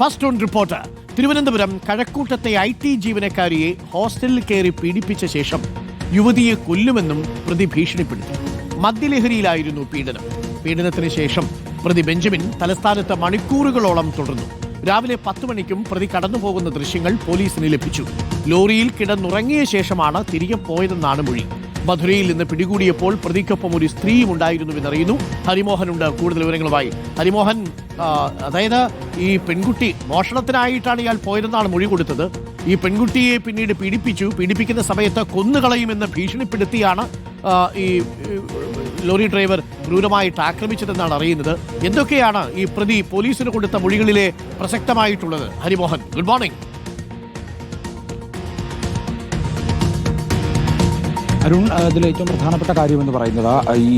First on report. Thiruvananthapuram കഴക്കൂട്ടത്തെ I T ജീവനക്കാരിയെ ഹോസ്റ്റലിൽ കയറി പീഡിപ്പിച്ച ശേഷം യുവതിയെ കൊല്ലുമെന്നും പ്രതി ഭീഷണിപ്പെടുത്തി. മദ്യലഹരിയിലായിരുന്നു പീഡനം. പീഡനത്തിന് ശേഷം പ്രതി ബെഞ്ചമിൻ തലസ്ഥാനത്ത് മണിക്കൂറുകളോളം തുടർന്നു. രാവിലെ പത്ത് മണിക്കും പ്രതി കടന്നുപോകുന്ന ദൃശ്യങ്ങൾ പോലീസിന് ലഭിച്ചു. ലോറിയിൽ കിടന്നുറങ്ങിയ ശേഷമാണ് തിരികെ പോയതെന്നാണ് മൊഴി. മധുരയിൽ നിന്ന് പിടികൂടിയപ്പോൾ പ്രതിക്കൊപ്പം ഒരു സ്ത്രീയും ഉണ്ടായിരുന്നു ഉണ്ടായിരുന്നുവെന്നറിയുന്നു ഹരിമോഹനുണ്ട്. കൂടുതൽ വിവരങ്ങളുമായി. ഹരിമോഹൻ അതായത് ഈ പെൺകുട്ടി മോഷണത്തിനായിട്ടാണ് ഇയാൾ പോയതെന്നാണ് മൊഴി കൊടുത്തത്. ഈ പെൺകുട്ടിയെ പിന്നീട് പീഡിപ്പിച്ചു. പീഡിപ്പിക്കുന്ന സമയത്ത് കൊന്നുകളയുമെന്ന് ഭീഷണിപ്പെടുത്തിയാണ് ഈ, ലോറി ഡ്രൈവർ ക്രൂരമായിട്ട് ആക്രമിച്ചതെന്നാണ് അറിയുന്നത്. എന്തൊക്കെയാണ് ഈ പ്രതി പോലീസിന് കൊടുത്ത മൊഴികളിലെ പ്രസക്തമായിട്ടുള്ളത്? Harimohan good morning. അരുൺ അതിൽ ഏറ്റവും പ്രധാനപ്പെട്ട കാര്യം എന്ന് പറയുന്നത് ഈ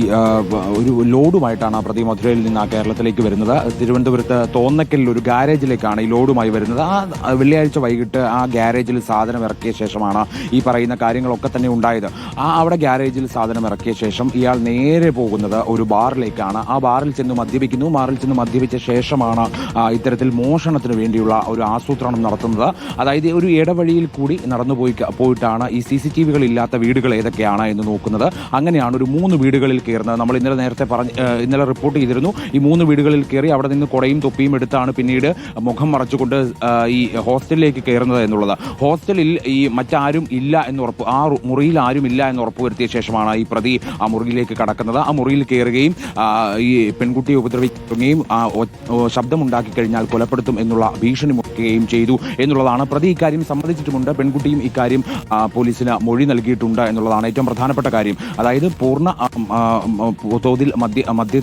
ഒരു ലോഡുമായിട്ടാണ് ആ പ്രതി മധുരയിൽ നിന്ന് ആ കേരളത്തിലേക്ക് വരുന്നത്. തിരുവനന്തപുരത്ത് തോന്നക്കലിൽ ഒരു ഗാരേജിലേക്കാണ് ഈ ലോഡുമായി വരുന്നത്. ആ വെള്ളിയാഴ്ച വൈകിട്ട് ആ ഗാരേജിൽ സാധനം ഇറക്കിയ ശേഷമാണ് ഈ പറയുന്ന കാര്യങ്ങളൊക്കെ തന്നെ ഉണ്ടായത്. ആ അവിടെ ഗാരേജിൽ സാധനം ഇറക്കിയ ശേഷം ഇയാൾ നേരെ പോകുന്നത് ഒരു ബാറിലേക്കാണ്. ആ ബാറിൽ ചെന്ന് മദ്യപിക്കുന്നു. ബാറിൽ ചെന്ന് മദ്യപിച്ച ശേഷമാണ് ഇത്തരത്തിൽ മോഷണത്തിന് വേണ്ടിയുള്ള ഒരു ആസൂത്രണം നടത്തുന്നത്. അതായത് ഒരു ഇടവഴിയിൽ കൂടി നടന്നു പോയി പോയിട്ടാണ് ഈ സി സി ടി വികൾ ഇല്ലാത്ത വീടുകൾ ഏതൊക്കെയാണ് എന്ന് നോക്കുന്നത്. അങ്ങനെയാണ് ഒരു മൂന്ന് വീടുകളിൽ കയറുന്നത്. നമ്മൾ ഇന്നലെ നേരത്തെ പറഞ്ഞ് ഇന്നലെ റിപ്പോർട്ട് ചെയ്തിരുന്നു. ഈ മൂന്ന് വീടുകളിൽ കയറി അവിടെ നിന്ന് കുടയും തൊപ്പിയും എടുത്താണ് പിന്നീട് മുഖം മറച്ചുകൊണ്ട് ഈ ഹോസ്റ്റലിലേക്ക് കയറുന്നത് എന്നുള്ളത്. ഹോസ്റ്റലിൽ ഈ മറ്റാരും ഇല്ല എന്ന് ഉറപ്പ് ആ മുറിയിൽ ആരും ഇല്ല എന്ന് ഉറപ്പുവരുത്തിയ ശേഷമാണ് ഈ പ്രതി ആ മുറിയിലേക്ക് കടക്കുന്നത്. ആ മുറിയിൽ കയറുകയും ഈ പെൺകുട്ടിയെ ഉപദ്രവിക്കുകയും ശബ്ദമുണ്ടാക്കി കഴിഞ്ഞാൽ കൊലപ്പെടുത്തും എന്നുള്ള ഭീഷണി മുറിക്കുകയും ചെയ്തു എന്നുള്ളതാണ്. പ്രതി ഇക്കാര്യം സമ്മതിച്ചിട്ടുമുണ്ട്. പെൺകുട്ടിയും ഇക്കാര്യം പോലീസിന് മൊഴി നൽകിയിട്ടുണ്ട് എന്നുള്ളതാണ് ഏറ്റവും പ്രധാനപ്പെട്ട കാര്യം. അതായത് പൂർണ തോതിൽ മദ്യ മദ്യ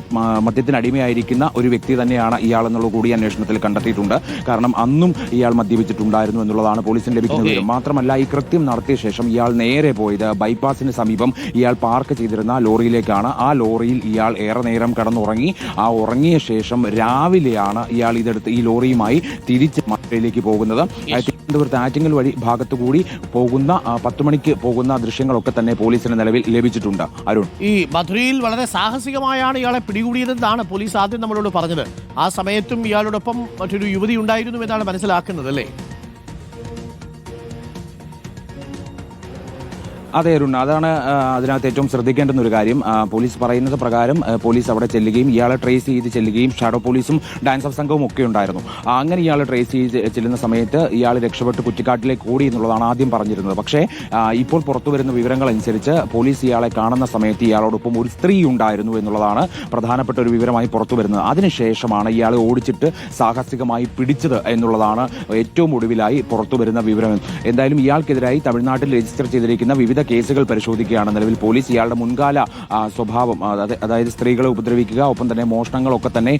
മദ്യത്തിനടിമയായിരിക്കുന്ന ഒരു വ്യക്തി തന്നെയാണ് ഇയാൾ എന്നുള്ളത് കൂടി അന്വേഷണത്തിൽ കണ്ടെത്തിയിട്ടുണ്ട്. കാരണം അന്നും ഇയാൾ മദ്യപിച്ചിട്ടുണ്ടായിരുന്നു എന്നുള്ളതാണ് പോലീസിന് ലഭിക്കുന്ന വിവരം. മാത്രമല്ല ഈ കൃത്യം നടത്തിയ ശേഷം ഇയാൾ നേരെ പോയത് ബൈപ്പാസിന് സമീപം ഇയാൾ പാർക്ക് ചെയ്തിരുന്ന ലോറിയിലേക്കാണ്. ആ ലോറിയിൽ ഇയാൾ ഏറെ നേരം കടന്നുറങ്ങി. ആ ഉറങ്ങിയ ശേഷം രാവിലെയാണ് ഇയാൾ ഇതെടുത്ത് ഈ ലോറിയുമായി തിരിച്ച് മറ്റയിലേക്ക് പോകുന്നത്. തിരുവനന്തപുരത്ത് ആറ്റിങ്ങൽ വഴി ഭാഗത്തു കൂടി പോകുന്ന പത്ത് മണിക്ക് പോകുന്ന ദൃശ്യങ്ങളൊക്കെ തന്നെ പോലീസിന് നിലവിൽ ലഭിച്ചിട്ടുണ്ട്. അരുൺ. ഈ മധുരയിൽ വളരെ സാഹസികമായാണ് ഇയാളെ പിടികൂടിയതെന്നാണ് പോലീസ് ആദ്യം നമ്മളോട് പറഞ്ഞത്. ആ സമയത്തും ഇയാളോടൊപ്പം മറ്റൊരു യുവതി ഉണ്ടായിരുന്നു എന്നാണ് മനസ്സിലാക്കുന്നത് അല്ലേ? അതെ അരുൺ. അതാണ് അതിനകത്ത് ഏറ്റവും ശ്രദ്ധിക്കേണ്ടുന്ന ഒരു കാര്യം. പോലീസ് പറയുന്നത് പ്രകാരം പോലീസ് അവിടെ ചെല്ലുകയും ഇയാളെ ട്രേസ് ചെയ്ത് ചെല്ലുകയും ഷാഡോ പോലീസും ഡാൻസ് ഓഫ് സംഘവും ഒക്കെ ഉണ്ടായിരുന്നു. അങ്ങനെ ഇയാളെ ട്രേസ് ചെയ്ത് ചെല്ലുന്ന സമയത്ത് ഇയാൾ രക്ഷപ്പെട്ട് കുറ്റിക്കാട്ടിലേക്ക് ഓടി എന്നുള്ളതാണ് ആദ്യം പറഞ്ഞിരുന്നത്. പക്ഷേ ഇപ്പോൾ പുറത്തു വരുന്ന വിവരങ്ങൾ അനുസരിച്ച് പോലീസ് ഇയാളെ കാണുന്ന സമയത്ത് ഇയാളോടൊപ്പം ഒരു സ്ത്രീ ഉണ്ടായിരുന്നു എന്നുള്ളതാണ് പ്രധാനപ്പെട്ട ഒരു വിവരമായി പുറത്തു വരുന്നത്. അതിനുശേഷമാണ് ഇയാളെ ഓടിച്ചിട്ട് സാഹസികമായി പിടിച്ചത് എന്നുള്ളതാണ് ഏറ്റവും ഒടുവിലായി പുറത്തു വരുന്ന വിവരം. എന്തായാലും ഇയാൾക്കെതിരായി തമിഴ്നാട്ടിൽ രജിസ്റ്റർ ചെയ്തിരിക്കുന്ന വിവിധ കേസുകൾ പരിശോധിക്കുകയാണ്. നിലവിൽ പോലീസ് ഇയാളുടെ മുൻകാല സ്വഭാവം അതായത് സ്ത്രീകളെ ഉപദ്രവിക്കുക ഒപ്പം തന്നെ മോഷണങ്ങളൊക്കെ തന്നെ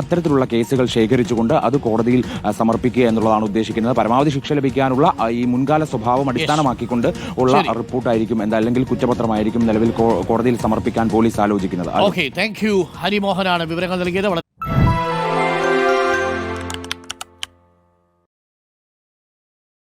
അത്തരത്തിലുള്ള കേസുകൾ ശേഖരിച്ചുകൊണ്ട് അത് കോടതിയിൽ സമർപ്പിക്കുക എന്നുള്ളതാണ് ഉദ്ദേശിക്കുന്നത്. പരമാവധി ശിക്ഷ ലഭിക്കാനുള്ള ഈ മുൻകാല സ്വഭാവം അടിസ്ഥാനമാക്കിക്കൊണ്ട് ഉള്ള റിപ്പോർട്ടായിരിക്കും എന്താ അല്ലെങ്കിൽ കുറ്റപത്രമായിരിക്കും നിലവിൽ കോടതിയിൽ സമർപ്പിക്കാൻ പോലീസ് ആലോചിക്കുന്നത്. ഓക്കെ താങ്ക് യു ഹരിമോഹനാണ് വിവരങ്ങൾ നൽകിയത്.